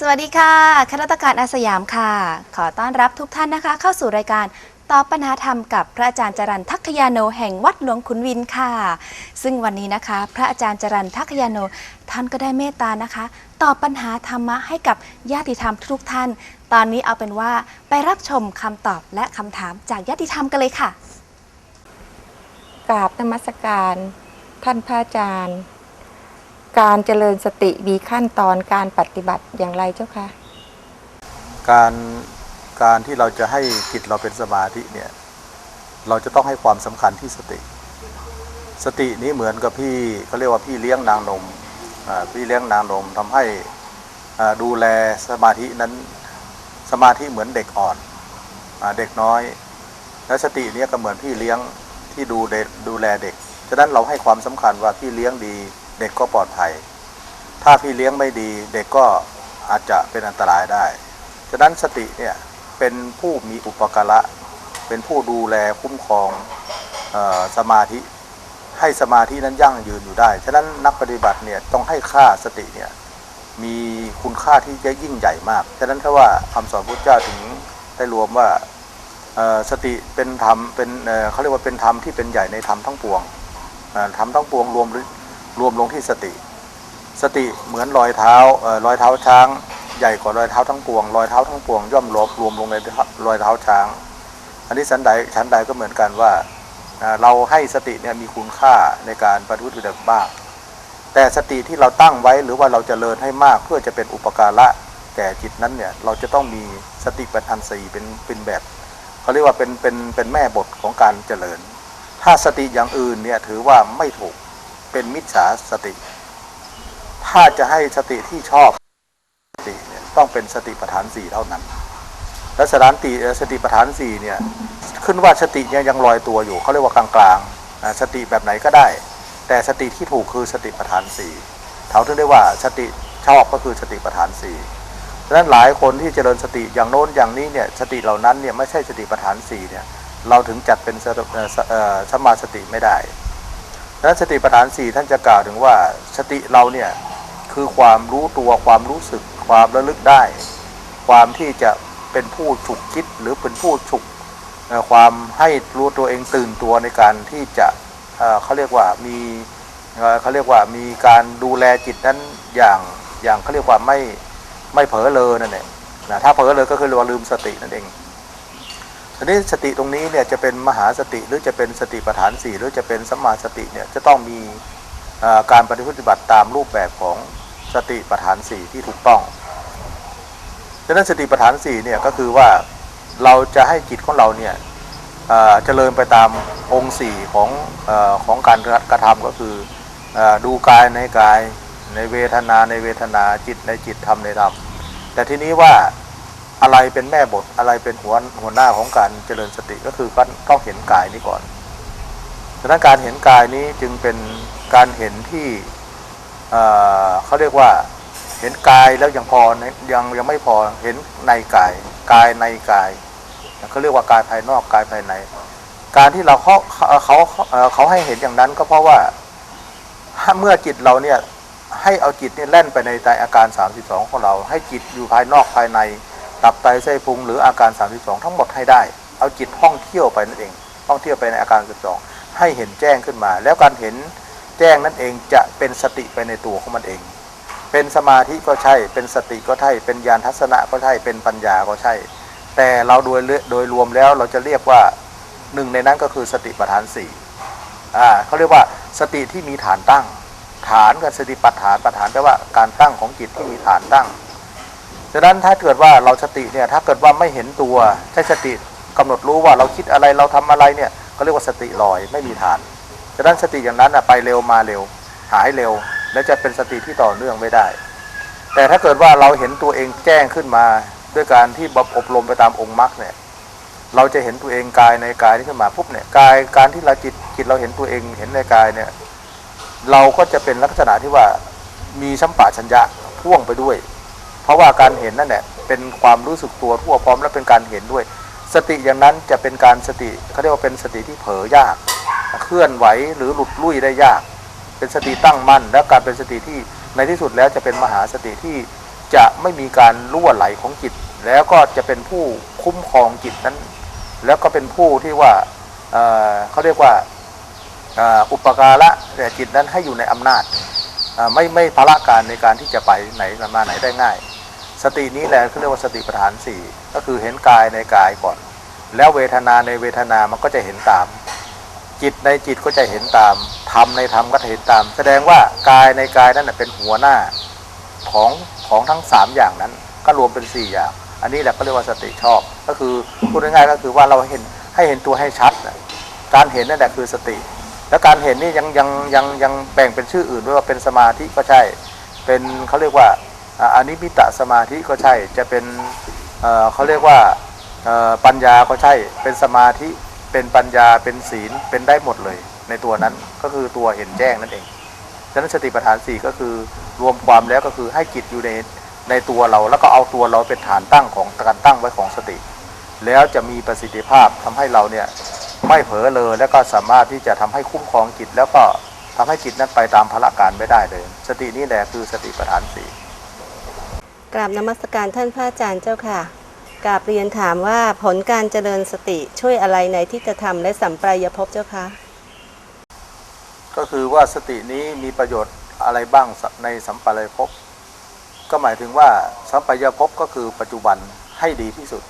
สวัสดีค่ะ คณะกการอาสยามค่ะ ขอต้อนรับทุกท่านนะคะ เข้าสู่รายการตอบปัญหาธรรมกับพระอาจารย์จรันทักขยาโนแห่งวัดหลวงขุนวินค่ะ ซึ่งวันนี้นะคะ พระอาจารย์จรันทักขยาโนท่านก็ได้เมตตานะคะ ตอบปัญหาธรรมะให้กับญาติธรรมทุกท่าน ตอนนี้เอาเป็นว่าไปรับชมคำตอบและคำถามจากญาติธรรมกันเลยค่ะ กราบนมัสการ ท่านพระอาจารย์ การเจริญสติมีขั้นตอนการปฏิบัติอย่างไรเจ้าคะการการที่เราจะให้จิตเราเป็นสมาธิเนี่ยเราจะต้องให้ความสำคัญที่สติ สตินี้เหมือนกับพี่เขาเรียกว่าพี่เลี้ยงนางนมพี่เลี้ยงนางนมทำให้ดูแลสมาธินั้นสมาธิเหมือนเด็กอ่อนอเด็กน้อย และสติเนี่ยก็เหมือนพี่เลี้ยงที่ดูเด็กดูแลเด็กฉะนั้นเราให้ความสำคัญว่าพี่เลี้ยงดี เด็กก็ปลอดภัย ถ้าพี่เลี้ยงไม่ดี เด็กก็อาจจะเป็นอันตรายได้ ฉะนั้นสติเนี่ยเป็นผู้มีอุปการะ เป็นผู้ดูแลคุ้มครองออสมาธิ ให้สมาธินั้นยั่งยืนอยู่ได้ ฉะนั้นนักปฏิบัติเนี่ยต้องให้ค่าสติเนี่ยมีคุณค่าที่จะยิ่งใหญ่มาก ฉะนั้นถ้าว่าคำสอนพุทธเจ้าถึงได้รวมว่าสติเป็นธรรมเป็นเเขาเรียกว่าเป็นธรรมที่เป็นใหญ่ในธรรมทั้งปวงธรรมทั้งปวงรวม รวมลงที่สติ สติเหมือนรอยเท้าเอ่อรอยเท้าช้าง ใหญ่กว่ารอยเท้าทั้งปวงรอยเท้าทั้งปวงย่อมรวมรวมลงในรอยเท้าช้าง อันนี้สันใดชั้นใดก็เหมือนกันว่าเราให้สติเนี่ยมีคุณค่าในการปฏิบัติบ้างแต่สติที่เราตั้งไว้หรือว่าเราจเจริญให้มากเพื่อจะเป็นอุปการะแก่จิตนั้นเนี่ยเราจะต้องมีสติปัฏฐานสี่เป็นเป็นแบบเขาเรียกว่าเป็นเป็นเป็นแม่บทของการเจริญ ถ้าสติอย่างอื่นเนี่ยถือว่าไม่ถูก เป็นมิจฉาสติ ถ้าจะให้สติที่ชอบสติเนี่ยต้องเป็นสติปัฏฐานสี่เท่านั้น และสถานติสติปัฏฐานสี่เนี่ยขึ้นว่าสติเนี่ยยังลอยตัวอยู่เขาเรียกว่ากลางๆสติแบบไหนก็ได้ แต่สติที่ถูกคือสติปัฏฐานสี่เขาถึงได้ว่าสติชอบก็คือสติปัฏฐานสี่ดังนั้นหลายคนที่เจริญสติอย่างโน้นอย่างนี้เนี่ยสติเหล่านั้นเนี่ยไม่ใช่สติปัฏฐานสี่เนี่ยเราถึงจัดเป็นสมาสติไม่ได้ นั้นสติปัฏฐานสี่ท่านจะกล่าวถึงว่าสติเราเนี่ยคือความรู้ตัวความรู้สึกความระลึกได้ ความที่จะเป็นผู้ฉุกคิดหรือเป็นผู้ฉุกความให้รู้ตัวเองตื่นตัวในการที่จะเเขาเรียกว่ามีเเขาเรียกว่ามีการดูแลจิตนั้นอย่างอย่างเขาเรียกว่าไม่ไม่เผลอเลยนั่นเองนะถ้าเผลอเลยก็คือเราลืมสตินั่นเอง ทีนี้สติตรงนี้เนี่ยจะเป็นมหาสติหรือจะเป็นสติปัฏฐานสี่หรือจะเป็นสัมมาสติเนี่ยจะต้องมีการปฏิบัติตามรูปแบบของสติปัฏฐานสี่ที่ถูกต้องฉะนั้นสติปัฏฐานสี่เนี่ยก็คือว่าเราจะให้จิตของเราเนี่ยเอ่อเจริญไปตามองค์สี่ของอของการกระทำก็คือเออดูกายในกายในเวทนาในเวทนาจิตในจิตธรรมในธรรมแต่ทีนี้ว่า อะไรเป็นแม่บทอะไรเป็นหัวหัวหน้าของการเจริญสติก็คือการต้องเห็นกายนี้ก่อนฉะนั้นการเห็นกายนี้จึงเป็นการเห็นที่เอ่อเขาเรียกว่าเห็นกายแล้วยังพอยังยังไม่พอเห็นในกาย กายในกายเขาเรียกว่ากายภายนอกกายภายใน การที่เราเขาเขาเขาให้เห็นอย่างนั้นก็เพราะว่าถ้าเมื่อจิตเราเนี่ยให้เอาจิตเนี่ยแล่นไปในใจอาการ 32 ของเรา ให้จิตอยู่ภายนอกภายใน ตับไตไส้พุงหรืออาการ 32 ทั้งหมดให้ได้ เอาจิตท่องเที่ยวไปนั่นเอง ท่องเที่ยวไปในอาการ 32 ให้เห็นแจ้งขึ้นมา แล้วการเห็นแจ้งนั่นเองจะเป็นสติไปในตัวของมันเอง เป็นสมาธิก็ใช่ เป็นสติก็ใช่ เป็นญาณทัศนะก็ใช่ เป็นปัญญาก็ใช่ แต่เราโดยโดยรวมแล้วเราจะเรียกว่าหนึ่งในนั้นก็คือสติปัฏฐานสี่อ่าเขาเรียกว่าสติที่มีฐานตั้ง ฐานกับสติปัฏฐานปัฏฐานแปลว่าการตั้งของจิตที่มีฐานตั้ง ฉะนั้นถ้าเกิดว่าเราสติเนี่ยถ้าเกิดว่าไม่เห็นตัวใช้สติกำหนดรู้ว่าเราคิดอะไรเราทำอะไรเนี่ยก็เรียกว่าสติลอยไม่มีฐานฉะนั้นสติอย่างนั้นน่ะไปเร็วมาเร็ว หายเร็ว และจะเป็นสติที่ต่อเนื่องไม่ได้ แต่ถ้าเกิดว่าเราเห็นตัวเองแจ้งขึ้นมาด้วยการที่บอบรมไปตามองค์มรรคเนี่ยเราจะเห็นตัวเองกายในกายนี้ขึ้นมาปุ๊บเนี่ยกายการที่เราจิตจิตเราเห็นตัวเองเห็นในกายเนี่ยเราก็จะเป็นลักษณะที่ว่ามีสัมปะชัญญะพ่วงไปด้วย เพราะว่าการเห็นนั่นแหละเป็นความรู้สึกตัวทั่วพร้อมและเป็นการเห็นด้วย สติอย่างนั้นจะเป็นการสติเขาเรียกว่าเป็นสติที่เผลอยาก เคลื่อนไหวหรือหลุดลุ่ยได้ยาก เป็นสติตั้งมั่น และการเป็นสติที่ในที่สุดแล้วจะเป็นมหาสติที่จะไม่มีการรั่วไหลของจิต แล้วก็จะเป็นผู้คุ้มครองจิตนั้น แล้วก็เป็นผู้ที่ว่าเเขาเรียกว่าอุปการะแต่จิตนั้นให้อยู่ในอำนาจ ไม่ไม่พละการในการที่จะไปไหนมาไหนได้ง่าย สตินี้แหละเขาเรียกว่าสติปัฏฐานสี่ก็คือเห็นกายในกายก่อน แล้วเวทนาในเวทนามันก็จะเห็นตาม จิตในจิตก็จะเห็นตามธรรมในธรรมก็จะเห็นตาม แสดงว่ากายในกายนั่นนะเป็นหัวหน้าของของทั้งสามอย่างนั้น ก็รวมเป็นสี่อย่าง อันนี้แหละก็เรียกว่าสติชอบ ก็คือพูดง่ายๆก็คือว่าเราเห็นให้เห็นตัวให้ชัด การเห็นนั่นแหละคือสติ แล้วการเห็นนี่ยังยังยังยังแบ่งเป็นชื่ออื่นด้วยว่าเป็นสมาธิก็ใช่ เป็นเขาเรียกว่า อ่าอนิมิตะสมาธิก็ใช่จะเป็นเเขาเรียกว่าปัญญาก็ใช่เป็นสมาธิเป็นปัญญาเป็นศีลเป็นได้หมดเลย ในตัวนั้นก็คือตัวเห็นแจ้งนั่นเองฉะนั้นสติปัฏฐานสี่ก็คือรวมความแล้วก็คือให้จิตอยู่ในในตัวเราแล้วก็เอาตัวเราเป็นฐานตั้งของการตั้งไว้ของสติ แล้วจะมีประสิทธิภาพทำให้เราเนี่ยไม่เผลอเลยแล้วก็สามารถที่จะทำให้คุ้มครองจิตแล้วก็ทำให้จิตนั้นไปตามพละการไม่ได้เลย สตินี่แหละคือสติปัฏฐานสี่ กราบนมัสการท่านพระอาจารย์เจ้าค่ะกราบเรียนถามว่าผลการเจริญสติช่วยอะไรในที่จะทำและสัมปรายภพเจ้าคะ ก็คือว่าสตินี้มีประโยชน์อะไรบ้างในสัมปรายภพก็หมายถึงว่าสัมปรายภพก็คือปัจจุบันให้ดีที่สุด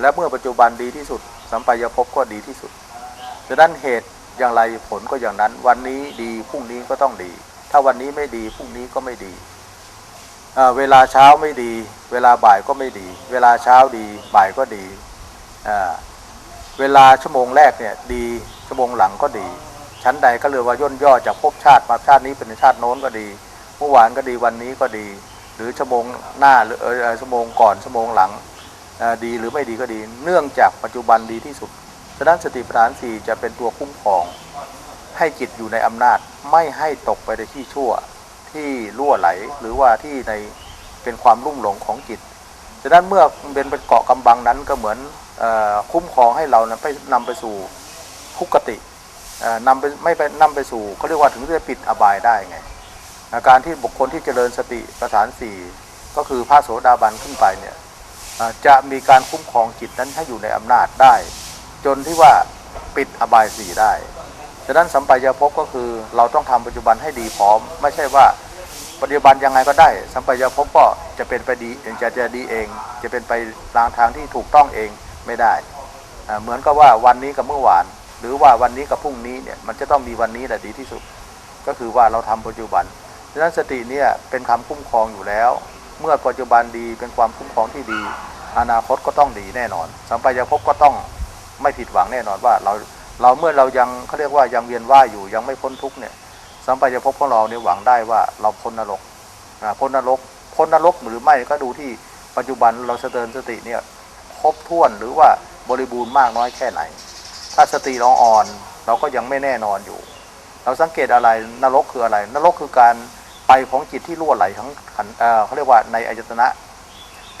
และเมื่อปัจจุบันดีที่สุด สัมปรายภพก็ดีที่สุดดังนั้นเหตุอย่างไรผลก็อย่างนั้น วันนี้ดีพรุ่งนี้ก็ต้องดี ถ้าวันนี้ไม่ดีพรุ่งนี้ก็ไม่ดี เเวลาเช้าไม่ดี เวลาบ่ายก็ไม่ดี เวลาเช้าดีบ่ายก็ดี เวลาชั่วโมงแรกเนี่ยดีชั่วโมงหลังก็ดี ชั้นใดก็เลยว่าย่นย่อจากภพชาติมาชาตินี้เป็นชาติโน้นก็ดี เมื่อวานก็ดีวันนี้ก็ดี หรือชั่วโมงหน้าหรือชั่วโมงก่อนชั่วโมงหลังดีหรือไม่ดีก็ดี เนื่องจากปัจจุบันดีที่สุดฉะนั้นสติปัฏฐานสี่จะเป็นตัวคุ้มครอง ให้จิตอยู่ในอำนาจไม่ให้ตกไปในที่ชั่ว ที่ล่วไหลหรือว่าที่ในเป็นความลุ่มหลงของจิตฉะนั้นเมื่อเป็นเป็นเกาะกำบังนั้นก็เหมือนออคุ้มครองให้เรานั้นไปนำไปสู่ทุกตินำไปไม่ไปนำไปสู่เขาเรียกว่าถึงจะปิดอบายได้ไงอาการที่บุคคลที่เจริญสติประฐานสี่ก็คือพระโสดาบันขึ้นไปเนี่ยจะมีการคุ้มครองจิตนั้นให้อยู่ในอำนาจได้ จนที่ว่าปิดอบายสี่ได้ ฉะนั้นสัมปายภพก็คือเราต้องทำปัจจุบันให้ดีพร้อม ไม่ใช่ว่าปัจจุบันยังไงก็ได้ สัมปายภพก็จะเป็นไปดีจะจะดีเอง จะเป็นไปทางทางที่ถูกต้องเองไม่ได้ เหมือนกับว่าวันนี้กับเมื่อวาน หรือว่าวันนี้กับพรุ่งนี้เนี่ยมันจะต้องมีวันนี้แหละดีที่สุด ก็คือว่าเราทำปัจจุบันฉะนั้นสติเนี่ยเป็นคำคุ้มครองอยู่แล้ว เมื่อปัจจุบันดีเป็นความคุ้มครองที่ดี อนาคตก็ต้องดีแน่นอน สัมปายภพก็ต้องไม่ผิดหวังแน่นอนว่าเรา เราเมื่อเรายังเขาเรียกว่ายังเวียนว่ายอยู่ยังไม่พ้นทุกเนี่ยสัมปายภพของเราเนี่ยหวังได้ว่าเราพ้นนรกอ่าพ้นนรก พ้นนรกหรือไม่ก็ดูที่ปัจจุบันเราเจริญสติเนี่ยครบถ้วนหรือว่าบริบูรณ์มากน้อยแค่ไหน ถ้าสติเราอ่อนเราก็ยังไม่แน่นอนอยู่ เราสังเกตอะไรนรกคืออะไร นรกคือการไปของจิตที่รั่วไหลทั้งขันเอ่อเขาเรียกว่าในอายตนะ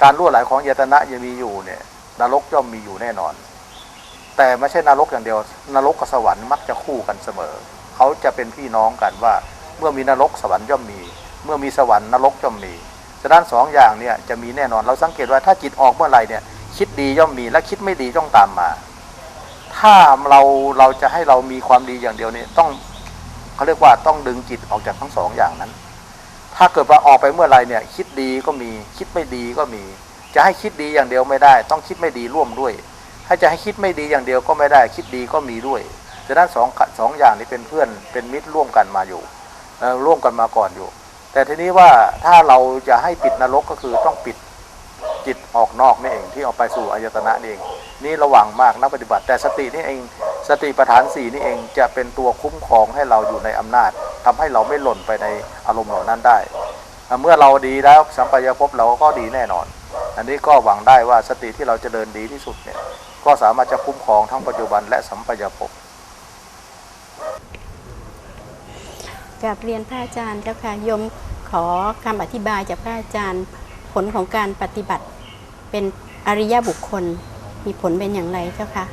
การรั่วไหลของอายตนะยังมีอยู่เนี่ยนรกย่อมมีอยู่แน่นอน แต่ไม่ใช่นรกอย่างเดียวนรกกับสวรรค์มักจะคู่กันเสมอ เขาจะเป็นพี่น้องกันว่า เมื่อมีนรกสวรรค์ย่อมมี เมื่อมีสวรรค์นรกย่อมมีฉะนั้นสองอย่างเนี่ยจะมีแน่นอนเราสังเกตว่าถ้าจิตออกเมื่อไหร่เนี่ยคิดดีย่อมมีและคิดไม่ดีย่อมตามมา ถ้าเราเราจะให้เรามีความดีอย่างเดียวนี่ต้องเขาเรียกว่าต้องดึงจิตออกจากทั้งสองอย่างนั้น ถ้าเกิดว่าออกไปเมื่อไหรเนี่ย คิดดีก็มีคิดไม่ดีก็มี จะให้คิดดีอย่างเดียวไม่ได้ ต้องคิดไม่ดีร่วมด้วย ถ้าจะให้คิดไม่ดีอย่างเดียวก็ไม่ได้คิดดีก็มีด้วยฉะนั้นสองสองอย่างนี้เป็นเพื่อนเป็นมิตรร่วมกันมาอยู่ร่วมกันมาก่อนอยู่ แต่ทีนี้ว่าถ้าเราจะให้ปิดนรกก็คือต้องปิดจิตออกนอกนี่เองที่ออกไปสู่อายตนะนี่เอง นี่ระวังมากนักปฏิบัติ แต่สตินี่เองสติปัฏฐานสี่นี่เองจะเป็นตัวคุ้มครองให้เราอยู่ในอำนาจทำให้เราไม่หล่นไปในอารมณ์เหล่านั้นได้ เมื่อเราดีแล้วสัมปายภพเราก็ดีแน่นอน อันนี้ก็หวังได้ว่าสติที่เราจะเจริญดีที่สุดเนี่ย ก็สามารถจะคุ้มครองทั้งปัจจุบันและสัมปายภพกราบเรียนพระอาจารย์เจ้าค่ะโยมขอคำอธิบายจากพระอาจารย์ผลของการปฏิบัติเป็นอริยบุคคลมีผลเป็นอย่างไรเจ้าค่ะ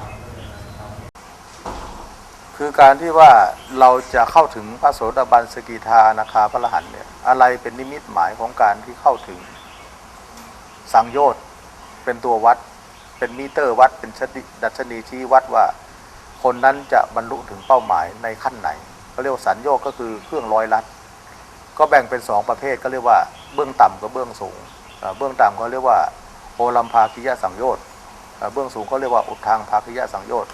คือการที่ว่าเราจะเข้าถึงพระโสดาบันสกิทานาคาพระอรหันต์เนี่ยอะไรเป็นนิมิตหมายของการที่เข้าถึงสังโยชน์เป็นตัววัด เป็นมิเตอร์วัดเป็นดัชนีชี้วัดว่า คนนั้นจะบรรลุถึงเป้าหมายในขั้นไหนเขาเรียกว่าสัญโยกก็คือเครื่องร้อยลัด ก็แบ่งเป็นสองประเภทก็เรียกว่าเบื้องต่ำกับเบื้องสูง เบื้องต่ำเขาเรียกว่าโอลัมพาคิยะสังโยชน์เบื้องสูงเขาเรียกว่าอุทางภาคิยะสังโยชน์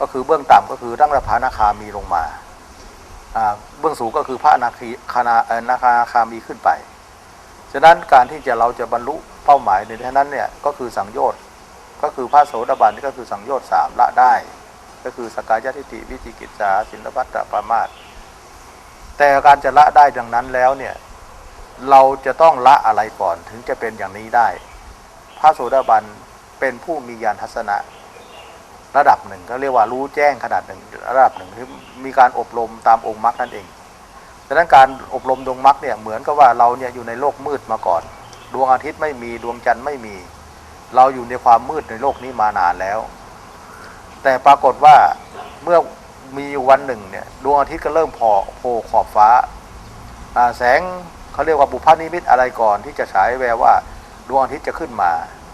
ก็คือเบื้องต่ำก็คือตั้งแต่พระนาคามีลงมา เบื้องสูงก็คือพระอนาคีคานาเอนาคาคามีขึ้นไป ฉะนั้นการที่จะเราจะบรรลุเป้าหมายในที่นั้นเนี่ยก็คือสังโยชน์ ก็คือพระโสดาบันนี่ก็คือสังโยชน์สามละได้ ก็คือสกายทิฏฐิวิจิกิจจาสินพัตตปรามาสแต่การจะละได้ดังนั้นแล้วเนี่ยเราจะต้องละอะไรก่อนถึงจะเป็นอย่างนี้ได้ พระโสดาบันเป็นผู้มีญาณทัศนะระดับหนึ่งก็เรียกว่ารู้แจ้งขนาดหนึ่งระดับหนึ่งที่มีการอบรมตามองค์มรรคนั่นเองดังนั้นการอบรมดวงมรรคเนี่ยเหมือนกับว่าเราเนี่ยอยู่ในโลกมืดมาก่อน ดวงอาทิตย์ไม่มีดวงจันทร์ไม่มี เราอยู่ในความมืดในโลกนี้มานานแล้ว แต่ปรากฏว่าเมื่อมีวันหนึ่งเนี่ยดวงอาทิตย์ก็เริ่มพอโผล่ขอบฟ้าแสงเขาเรียกว่าบุพนิมิตอะไรก่อนที่จะฉายแววว่าดวงอาทิตย์จะขึ้นมา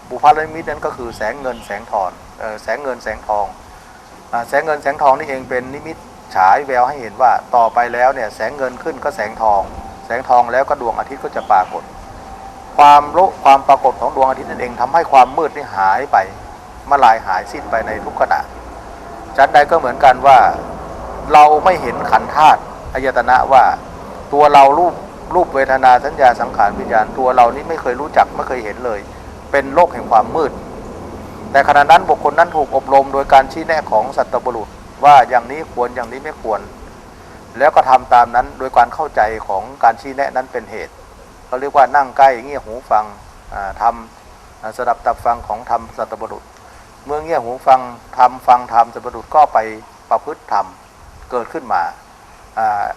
บุพนิมิตนั้นก็คือแสงเงินแสงทองแสงเงินแสงทองแสงเงินแสงทองนี่เองเป็นนิมิตฉายแววให้เห็นว่าต่อไปแล้วเนี่ยแสงเงินขึ้นก็แสงทอง แสงทองแล้วก็ดวงอาทิตย์ก็จะปรากฏ ความรู้ความปรากฏของดวงอาทิตย์นั่นเองทำให้ความมืดนี่หายไปมาลายหายสิ้นไปในทุกขณะจันใดก็เหมือนกันว่าเราไม่เห็นขันธาตุอายตนะว่าตัวเรารูปรูปเวทนาสัญญาสังขารวิญญาณตัวเรานี่ไม่เคยรู้จักไม่เคยเห็นเลย เป็นโลกแห่งความมืด แต่ขณะนั้นบุคคลนั้นถูกอบรมโดยการชี้แนะของสัตบุรุษว่าอย่างนี้ควรอย่างนี้ไม่ควร แล้วก็ทำตามนั้นโดยการเข้าใจของการชี้แนะนั้นเป็นเหตุ เขาเรียกว่านั่งใกล้เงี่ยหูฟังทำสดับตับฟังของธรรมสัตบุรุษ เมื่อเงี่ยหูฟังทำฟังธรรมสัตบุรุษก็ไปประพฤติธรรมเกิดขึ้นมา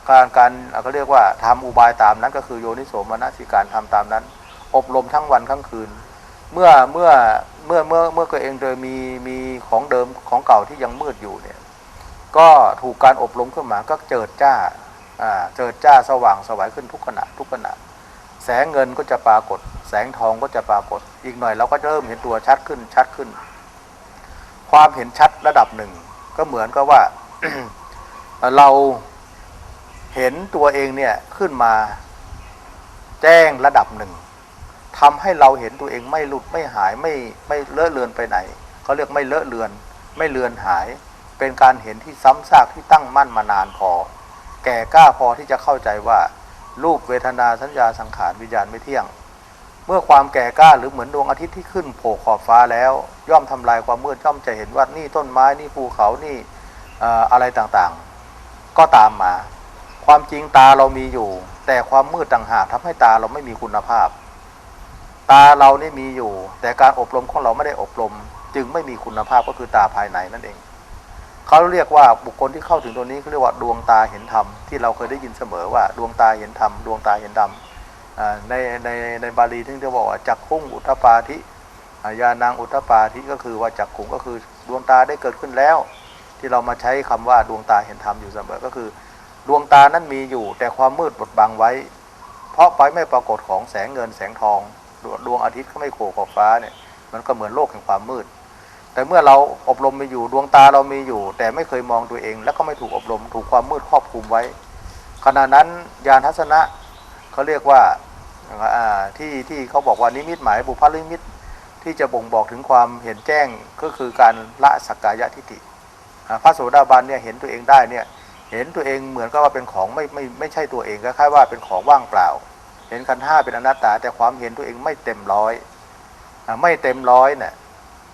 การการเขาเรียกว่าทำอุบายตามนั้นก็คือโยนิโสมนสิการทำตามนั้น อบรมทั้งวันทั้งคืน เมื่อเมื่อเมื่อเมื่อเมื่อตัวเองโดยมีมีของเดิมของเก่าที่ยังมืดอยู่เนี่ยก็ถูกการอบรมขึ้นมาก็เจิดจ้าอ่าเจิดจ้าสว่างสวายขึ้นทุกขณะทุกขณะ แสงเงินก็จะปรากฏ แสงทองก็จะปรากฏ อีกหน่อยเราก็จะเริ่มเห็นตัวชัดขึ้นชัดขึ้น ความเห็นชัดระดับหนึ่ง ก็เหมือนกับว่าเราเห็นตัวเองเนี่ยขึ้นมาแจ้งระดับหนึ่งทำให้เราเห็นตัวเองไม่หลุดไม่หายไม่ไม่เลอะเลือนไปไหนเขาเรียกไม่เลอะเลือน ไม่เลือนหาย เป็นการเห็นที่ซ้ำซากที่ตั้งมั่นมานานพอ แก่กล้าพอที่จะเข้าใจว่า รูปเวทนาสัญญาสังขารวิญญาณไม่เที่ยง เมื่อความแก่กล้าหรือเหมือนดวงอาทิตย์ที่ขึ้นโผล่ขอบฟ้าแล้ว ย่อมทำลายความมืดย่อมจะเห็นว่านี่ต้นไม้นี่ภูเขานี่เอ่ออะไรต่างๆ ก็ตามมา ความจริงตาเรามีอยู่ แต่ความมืดต่างหากทำให้ตาเราไม่มีคุณภาพ ตาเรานี่มีอยู่ แต่การอบรมของเราไม่ได้อบรม จึงไม่มีคุณภาพก็คือตาภายในนั่นเอง เขาเรียกว่าบุคคลที่เข้าถึงตัวนี้เขาเรียกว่าดวงตาเห็นธรรมที่เราเคยได้ยินเสมอว่าดวงตาเห็นธรรมดวงตาเห็นธรรมอ่าในในในบาลีที่เรียกว่าจักขุงอุทปาธิอ่ายางอุทปาธิก็คือว่าจักขุงก็คือดวงตาได้เกิดขึ้นแล้ว ที่เรามาใช้คำว่าดวงตาเห็นธรรมอยู่เสมอก็คือ ดวงตานั้นมีอยู่แต่ความมืดบดบังไว้ เพราะไปไม่ปรากฏของแสงเงินแสงทองดวงดวงอาทิตย์ก็ไม่โผล่ขอบฟ้าเนี่ยมันก็เหมือนโลกแห่งความมืด แต่เมื่อเราอบรมมีอยู่ดวงตาเรามีอยู่ แต่ไม่เคยมองตัวเอง แล้วก็ไม่ถูกอบรมถูกความมืดครอบคลุมไว้ ขณะนั้นญาณทัศนะเขาเรียกว่าที่ที่เขาบอกว่านิมิตหมายบุพลิมิตที่จะบ่งบอกถึงความเห็นแจ้งก็คือการละสักกายทิฏฐิพระโสดาบันเนี่ยเห็นตัวเองได้เนี่ยเห็นตัวเองเหมือนกับว่าเป็นของไม่ไม่ไม่ใช่ตัวเองคล้ายๆว่าเป็นของว่างเปล่า เห็นขันห้าเป็นอนัตตา แต่ความเห็นตัวเองไม่เต็มร้อยไม่เต็มร้อยเนี่ย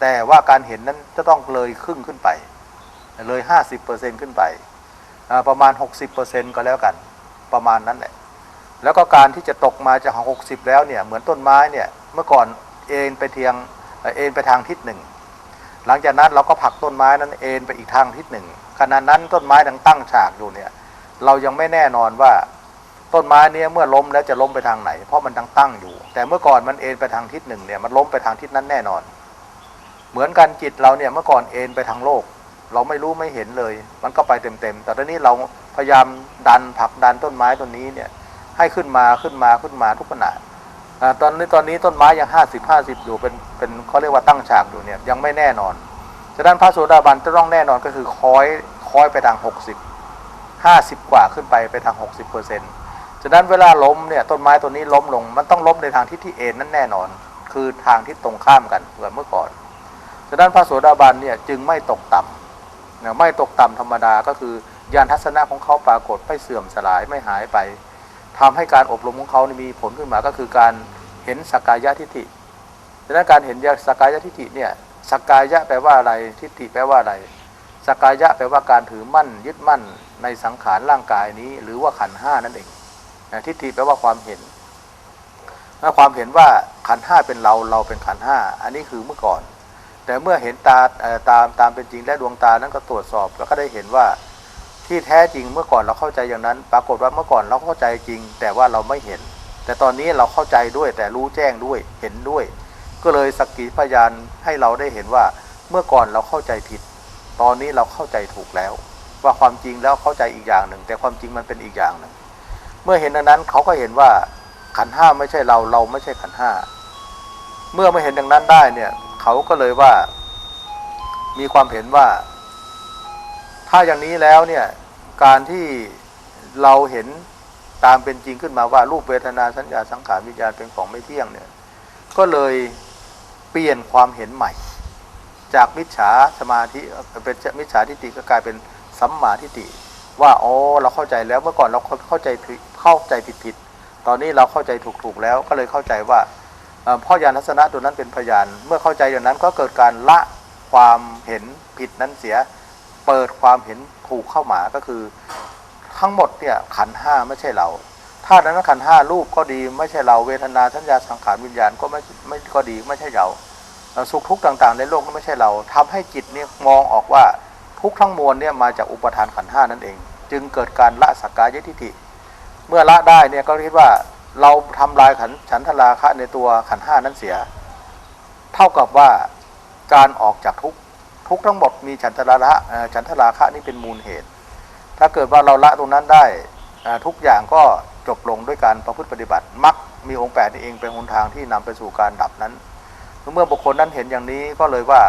แต่ว่าการเห็นนั้นจะต้องเลยครึ่งขึ้นไป เลย 50%ขึ้นไปอ่าประมาณ 60%ก็แล้วกัน ประมาณนั้นแหละแล้วก็การที่จะตกมาจาก60 แล้วเนี่ยเหมือนต้นไม้เนี่ยเมื่อก่อนเอ็นไปเทียงเอ็นไปทางทิศหนึ่งหลังจากนั้นเราก็ผลักต้นไม้นั้นเอ็นไปอีกทางทิศหนึ่งขณะนั้นต้นไม้ดังตั้งฉากอยู่เนี่ยเรายังไม่แน่นอนว่าต้นไม้เนี้เมื่อล้มแล้วจะล้มไปทางไหน เพราะมันดังตั้งอยู่ แต่เมื่อก่อนมันเอ็นไปทางทิศหนึ่งเนี่ยมันล้มไปทางทิศนั้นแน่นอน เหมือนกันจิตเราเนี่ยเมื่อก่อนเอ็นไปทางโลก เราไม่รู้ไม่เห็นเลย มันก็ไปเต็มๆแต่ตอนนี้เราพยายามดันผลักดันต้นไม้ต้นนี้เนี่ยให้ขึ้นมาขึ้นมาขึ้นมาทุกขณะตอนนี้ตอนนี้ต้นไม้ยังห้าสิบห้าสิบอยู่เป็นเป็นเขาเรียกว่าตั้งฉากอยู่เนี่ยยังไม่แน่นอนฉะนั้นพระโสดาบันจะต้องแน่นอนก็คือคอยคอยไปทางหกสิบห้าสิบกว่าขึ้นไปไปทางหกสิบเปอร์เซ็นต์ฉะนั้นเวลาล้มเนี่ยต้นไม้ตัวนี้ล้มลง มันต้องล้มในทางทิศที่เอ็นนั่นแน่นอน คือทางที่ตรงข้ามกันเหมือนเมื่อก่อน ฉะนั้นพระโสดาบันเนี่ยจึงไม่ตกต่ำนี่ยไม่ตกต่ำธรรมดาก็คือญาณทัศนะของเขาปรากฏไม่เสื่อมสลายไม่หายไปทำให้การอบรมของเขานี่มีผลขึ้นมาก็คือการเห็นสักกายทิฏฐิฉะนั้นการเห็นสักกายทิฏฐิเนี่ยสักกายะแปลว่าอะไรทิฏฐิแปลว่าอะไรสักกายะแปลว่าการถือมั่นยึดมั่นในสังขารร่างกายนี้ หรือว่าขันห้านั่นเองทิฏฐิแปลว่าความเห็นถ้าความเห็นว่าขันห้าเป็นเราเราเป็นขันห้าอันนี้คือเมื่อก่อน แต่เมื่อเห็นตาตามตามเป็นจริงและดวงตานั้นก็ตรวจสอบ แล้วก็ได้เห็นว่าที่แท้จริงเมื่อก่อนเราเข้าใจอย่างนั้น ปรากฏว่าเมื่อก่อนเราเข้าใจจริง แต่ว่าเราไม่เห็น แต่ตอนนี้เราเข้าใจด้วยแต่รู้แจ้งด้วยเห็นด้วย ก็เลยสักขีพยานให้เราได้เห็นว่าเมื่อก่อนเราเข้าใจผิด ตอนนี้เราเข้าใจถูกแล้ว ว่าความจริงแล้วเข้าใจอีกอย่างหนึ่ง แต่ความจริงมันเป็นอีกอย่างหนึ่ง เมื่อเห็นดังนั้นเขาก็เห็นว่าขันห้าไม่ใช่เราเราไม่ใช่ขันห้าเมื่อไม่เห็นดังนั้นได้เนี่ย เขาก็เลยว่า มีความเห็นว่า ถ้าอย่างนี้แล้วเนี่ยการที่เราเห็นตามเป็นจริงขึ้นมาว่ารูปเวทนาสัญญาสังขารวิญญาณเป็นของไม่เที่ยงเนี่ย ก็เลยเปลี่ยนความเห็นใหม่ จากมิจฉาสมาธิเป็นมิจฉาทิฏฐิก็กลายเป็นสัมมาทิฏฐิว่าอ๋อเราเข้าใจแล้วเมื่อก่อนเราเข้าใจผิดเข้าใจผิดผิดตอนนี้เราเข้าใจถูกถูกแล้วก็เลยเข้าใจว่า พ่อยานทัศนะตัวนั้นเป็นพยาน เมื่อเข้าใจอย่างนั้นก็เกิดการละความเห็นผิดนั้นเสีย เปิดความเห็นถูกเข้ามาก็คือทั้งหมดเนี่ยขันห้าไม่ใช่เราถ้านั้นขันห้ารูปก็ดีไม่ใช่เราเวทนาสัญญาสังขารวิญญาณก็ไม่ไม่ก็ดีไม่ใช่เราเอ่อสุขทุกข์ต่าง ๆ ในโลกก็ไม่ใช่เราทำให้จิตเนี่ยมองออกว่าทุกข์ทั้งมวลเนี่ยมาจากอุปทานขันห้านั่นเอง จึงเกิดการละสักกายทิฏฐิเมื่อละได้เนี่ยก็คิดว่า เราทำลายขันฉันทราคะในตัวขันห้านั้นเสีย เท่ากับว่าการออกจากทุกทุกทั้งหมดมีฉันทราคะฉันทราคะนี่เป็นมูลเหตุ ถ้าเกิดว่าเราละตรงนั้นได้ทุกอย่างก็จบลงด้วยการประพฤติปฏิบัติมักมีองค์แปดนี่เองเป็นหนทางที่นำไปสู่การดับนั้น เมื่อบุคคลนั้นเห็นอย่างนี้ก็เลยว่า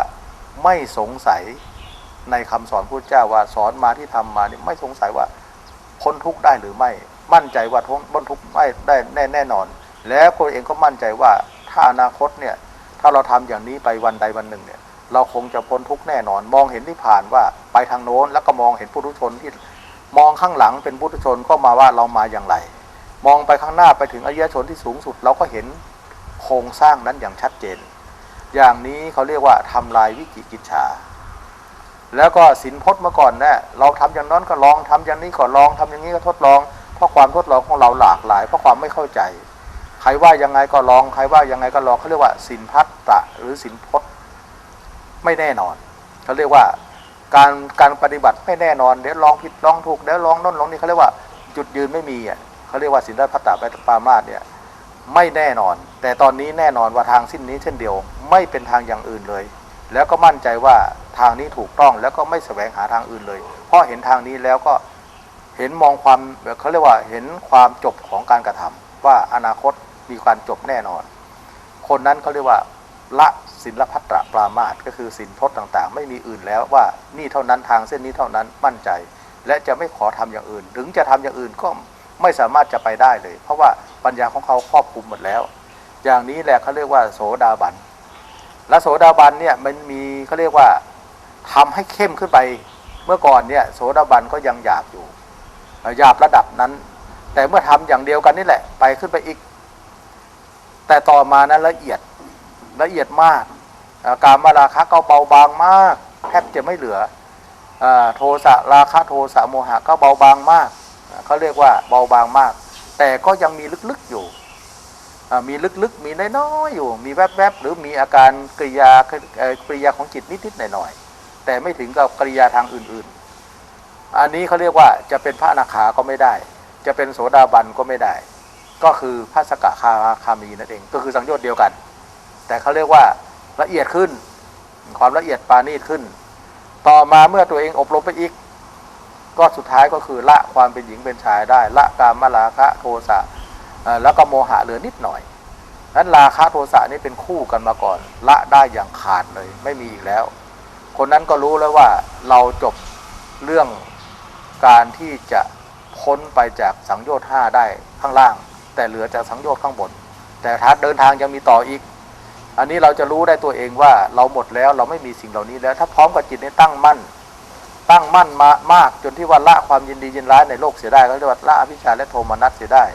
ไม่สงสัยในคำสอนพระเจ้าว่าสอนมาที่ทำมานี่ไม่สงสัยว่าพ้นทุกข์ได้หรือไม่ มั่นใจว่าพ้นทุกข์ไม่ได้แน่แน่นอน แล้วตัวเองก็มั่นใจว่าถ้าอนาคตเนี่ยถ้าเราทำอย่างนี้ไปวันใดวันหนึ่งเนี่ยเราคงจะพ้นทุกข์แน่นอน มองเห็นที่ผ่านว่าไปทางโน้น แล้วก็มองเห็นผู้ทุชนที่มองข้างหลังเป็นผู้ทุชนก็มาว่าเรามาอย่างไร มองไปข้างหน้าไปถึงอริยชนที่สูงสุด เราก็เห็นโครงสร้างนั้นอย่างชัดเจน อย่างนี้เขาเรียกว่าทำลายวิจิกิจฉาแล้วก็สินพจน์เมื่อก่อนเนี่ยเราทำอย่างนั้นก็ลองทำอย่างนี้ก็ลองทำอย่างนี้ก็ทดลอง เพราะความทดลองของเราหลากหลาย เพราะความไม่เข้าใจ ใครว่ายังไงก็ลอง ใครว่ายังไงก็ลองเขาเรียกว่าสินพัตตะหรือสินพจน์ไม่แน่นอนเขาเรียกว่าการการปฏิบัติไม่แน่นอนเดี๋ยวลองผิดลองถูกเดี๋ยวลองน่นลองนี่เขาเรียกว่าจุดยืนไม่มีอะเขาเรียกว่าสินพัตตะปามาสเนี่ยไม่แน่นอน แต่ตอนนี้แน่นอนว่าทางสิ้นนี้เช่นเดียว ไม่เป็นทางอย่างอื่นเลย แล้วก็มั่นใจว่าทางนี้ถูกต้องแล้วก็ไม่แสวงหาทางอื่นเลย เพราะเห็นทางนี้แล้วก็ เห็นมองความเขาเรียกว่าเห็นความจบของการกระทำว่าอนาคตมีการจบแน่นอน คนนั้นเขาเรียกว่าละศิลพัตตะปรามาสก็คือสินพจน์ต่างๆ ไม่มีอื่นแล้วว่านี่เท่านั้นทางเส้นนี้เท่านั้นมั่นใจ และจะไม่ขอทำอย่างอื่น ถึงจะทำอย่างอื่นก็ไม่สามารถจะไปได้เลย เพราะว่าปัญญาของเขาครอบคลุมหมดแล้ว อย่างนี้แหละเขาเรียกว่าโสดาบันและโสดาบันเนี่ยมันมีเขาเรียกว่าทำให้เข้มขึ้นไป เมื่อก่อนเนี่ยโสดาบันก็ยังหยาบอยู่ หยาบระดับนั้น แต่เมื่อทำอย่างเดียวกันนี่แหละ ไปขึ้นไปอีก แต่ต่อมานั้นละเอียดละเอียดมากาการมาราคะก็เบาบางมาก แทบจะไม่เหลืออโทสะราคะโทสะโมหะก็เบาบางมากเขาเรียกว่าเบาบางมาก แต่ก็ยังมีลึกๆอยู่มีลึกๆ มีน้อยๆอยู่ มีแวบๆ หรือมีอาการกริยากริยาของจิตนิดๆหน่อยๆ แต่ไม่ถึงกับกริยาทางอื่นๆ อันนี้เขาเรียกว่าจะเป็นพระอนาคาก็ไม่ได้ จะเป็นโสดาบันก็ไม่ได้ ก็คือพระสกคาคามีนั่นเอง ก็คือสังโยชน์เดียวกัน แต่เขาเรียกว่าละเอียดขึ้น ความละเอียดปานีตขึ้น ต่อมาเมื่อตัวเองอบรมไปอีก ก็สุดท้ายก็คือละความเป็นหญิงเป็นชายได้ ละกามมาราคะโทสะแล้วก็โมหะเหลือนิดหน่อยนั้นราคะโทสะนี่เป็นคู่กันมาก่อน ละได้อย่างขาดเลย ไม่มีอีกแล้ว คนนั้นก็รู้แล้วว่าเราจบเรื่อง การที่จะพ้นไปจากสังโยชน์ห้าได้ข้างล่าง แต่เหลือจากสังโยชน์ข้างบน แต่ถ้าเดินทางยังมีต่ออีก อันนี้เราจะรู้ได้ตัวเองว่าเราหมดแล้วเราไม่มีสิ่งเหล่านี้แล้ว ถ้าพร้อมกับจิตในตั้งมั่น ตั้งมั่นมามากจนที่ว่าละความยินดียินร้ายในโลกเสียได้ก็เรียกว่าละอภิชาและโทมนัสเสียได้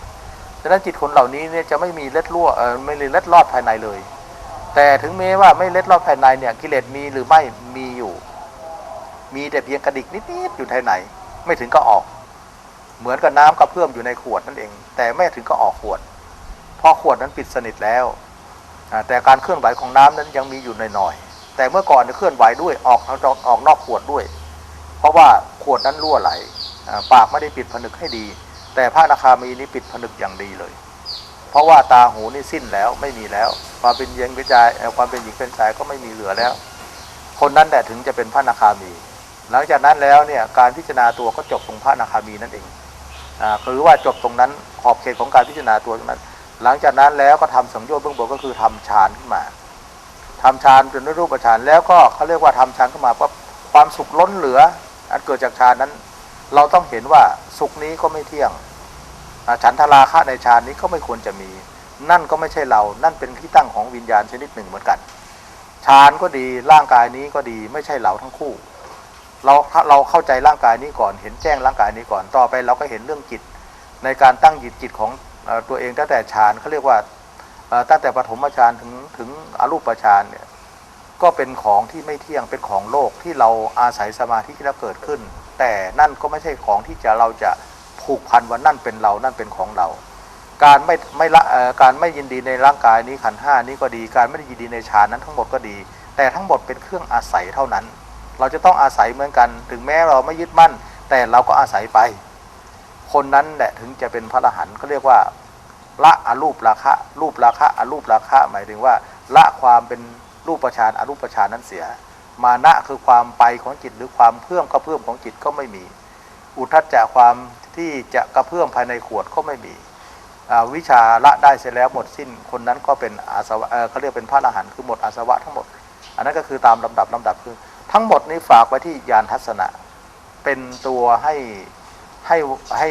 ฉะนั้นจิตคนเหล่านี้เนี่ยจะไม่มีเล็ดรั่วเออไม่เล็ดลอดภายในเลย แต่ถึงแม้ว่าไม่เล็ดลอดภายในเนี่ยกิเลสมีหรือไม่มีอยู่ มีแต่เพียงกระดิกนิดๆอยู่ภายใน ไม่ถึงก็ออก เหมือนกับน้ำกระเพื่อมอยู่ในขวดนั่นเอง แต่ไม่ถึงก็ออกขวด เพราะขวดนั้นปิดสนิทแล้ว แต่การเคลื่อนไหวของน้ำนั้นยังมีอยู่หน่อยๆแต่เมื่อก่อนเนี่ยเคลื่อนไหวด้วยออกออกนอกขวดด้วย เพราะว่าขวดนั้นรั่วไหลปากไม่ได้ปิดผนึกให้ดี แต่พระนาคามีนี่ปิดผนึกอย่างดีเลย เพราะว่าตาหูนี่สิ้นแล้วไม่มีแล้ว ความเป็นหญิงเป็นชายเอ่อความเป็นหญิงเป็นชายก็ไม่มีเหลือแล้ว คนนั้นแหละถึงจะเป็นพระนาคามี หลังจากนั้นแล้วเนี่ยการพิจารณาตัวก็จบตรงพระอนาคามีนั่นเองอ่าหรือว่าจบตรงนั้นขอบเขตของการพิจารณาตัวนั้น หลังจากนั้นแล้วก็ทำสังโยชน์เบื้องบนก็คือทำฌานขึ้นมาทำฌานจนรูปฌานแล้วก็เขาเรียกว่าทำฌานขึ้นมาปั๊บความสุขล้นเหลืออันเกิดจากฌานนั้น เราต้องเห็นว่าสุขนี้ก็ไม่เที่ยงอ่าฉันทราคะในฌานนี้ก็ไม่ควรจะมี นั่นก็ไม่ใช่เรา นั่นเป็นที่ตั้งของวิญญาณชนิดหนึ่งเหมือนกันฌานก็ดีร่างกายนี้ก็ดีไม่ใช่เราทั้งคู่ เราเราเข้าใจร่างกายนี้ก่อน เห็นแจ้งร่างกายนี้ก่อนต่อไปเราก็เห็นเรื่องจิต ในการตั้งจิตจิตของอตัวเองตั้งแต่ฌานเขาเรียกว่าตั้งแต่ปฐมฌานถึงถึงอรูปฌานเนี่ยก็เป็นของที่ไม่เที่ยงเป็นของโลกที่เราอาศัยสมาธิที่เราเกิดขึ้น แต่นั่นก็ไม่ใช่ของที่จะเราจะผูกพันว่านั่นเป็นเรานั่นเป็นของเรา การไม่ไม่ละการไม่ยินดีในร่างกายนี้ขันห้านี้ก็ดี การไม่ได้ยินดีในฌานนั้นทั้งหมดก็ดี แต่ทั้งหมดเป็นเครื่องอาศัยเท่านั้น เราจะต้องอาศัยเหมือนกัน ถึงแม้เราไม่ยึดมั่น แต่เราก็อาศัยไป คนนั้นแหละถึงจะเป็นพระอรหันต์ก็เรียกว่า ละอรูปราคะ รูปราคะอรูปราคะ หมายถึงว่า ละความเป็นรูปฌานอรูปฌานนั้นเสีย มานะคือความไปของจิตหรือความเพิ่มกระเพื่อมของจิตก็ไม่มี อุทัจจะความที่จะกระเพื่อมภายในขวดก็ไม่มีวิชาละได้เสร็จแล้วหมดสิ้น คนนั้นก็เป็นอาสวะเเขาเรียกเป็นพระอรหันต์คือหมดอาสวะทั้งหมด อันนั้นก็คือตามลำดับลำดับคือ ทั้งหมดนี้ฝากไว้ที่ยานทัศนะ เป็นตัวให้ให้ให้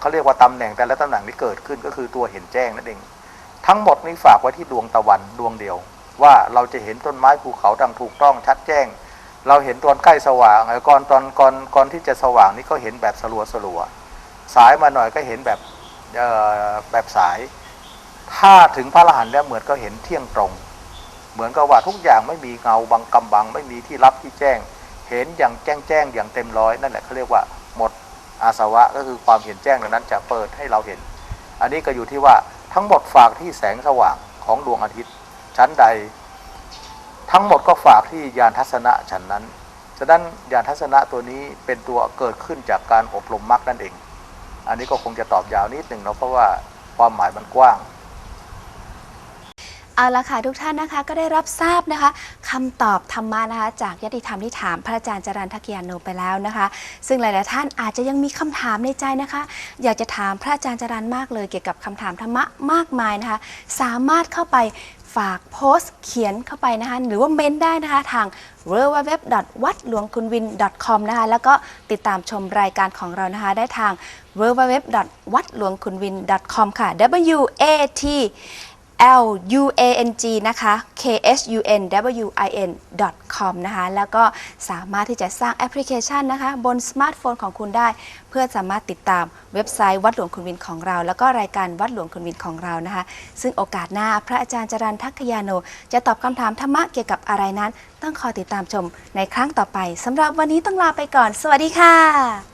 เขาเรียกว่าตำแหน่งแต่ละตำแหน่งที่เกิดขึ้นก็คือตัวเห็นแจ้งนั่นเอง ทั้งหมดนี้ฝากไว้ที่ดวงตะวันดวงเดียว ว่าเราจะเห็นต้นไม้ภูเขาดังถูกต้องชัดแจ้ง เราเห็นตอนใกล้สว่างเอ่อก่อนตอนก่อนก่อนที่จะสว่างนี่ก็เห็นแบบสลัวสลัวสายมาหน่อยก็เห็นแบบแบบสาย ถ้าถึงพระอรหันต์แล้วเหมือนก็เห็นเที่ยงตรง เหมือนกับว่าทุกอย่างไม่มีเงาบังกำบัง ไม่มีที่รับที่แจ้ง เห็นอย่างแจ้งแจ้งอย่างเต็มร้อยนั่นแหละเขาเรียกว่าหมดอาสวะก็คือความเห็นแจ้งดังนั้นจะเปิดให้เราเห็น อันนี้ก็อยู่ที่ว่าทั้งหมดฝากที่แสงสว่างของดวงอาทิตย์ ชั้นใด ทั้งหมดก็ฝากที่ยานทัศนะฉันนั้นฉะนั้นยานทัศนะตัวนี้เป็นตัวเกิดขึ้นจากการอบรมมรรคนั่นเอง อันนี้ก็คงจะตอบยาวนิดหนึ่งเนาะเพราะว่าความหมายมันกว้าง เอาละค่ะทุกท่านนะคะก็ได้รับทราบนะคะคำตอบธรรมะนะคะจากยติธรรมที่ถามพระอาจารย์จรันทักยานโนไปแล้วนะคะ ซึ่งหลาย ๆ ท่านอาจจะยังมีคำถามในใจนะคะ อยากจะถามพระอาจารย์จรันมากเลย เกี่ยวกับคำถามธรรมะมากมายนะคะ สามารถเข้าไปฝากโพสต์เขียนเข้าไปนะคะ หรือว่าเม้นได้นะคะทาง w w w วัดหลวงคุณวิน .com นะคะ แล้วก็ติดตามชมรายการของเรานะคะ ได้ทาง w w w วัดหลวงคุณวิน .com ค่ะ w a t L U A N G นะคะ K H U N W I N com นะคะ แล้วก็สามารถที่จะสร้างแอปพลิเคชันนะคะ บนสมาร์ทโฟนของคุณได้ เพื่อสามารถติดตามเว็บไซต์วัดหลวงคุณวินของเรา แล้วก็รายการวัดหลวงคุณวินของเรานะคะ ซึ่งโอกาสหน้าพระอาจารย์จรันทักขยาโน จะตอบคำถามธรรมะเกี่ยวกับอะไรนั้น ต้องคอยติดตามชมในครั้งต่อไปสำหรับวันนี้ต้องลาไปก่อน สวัสดีค่ะ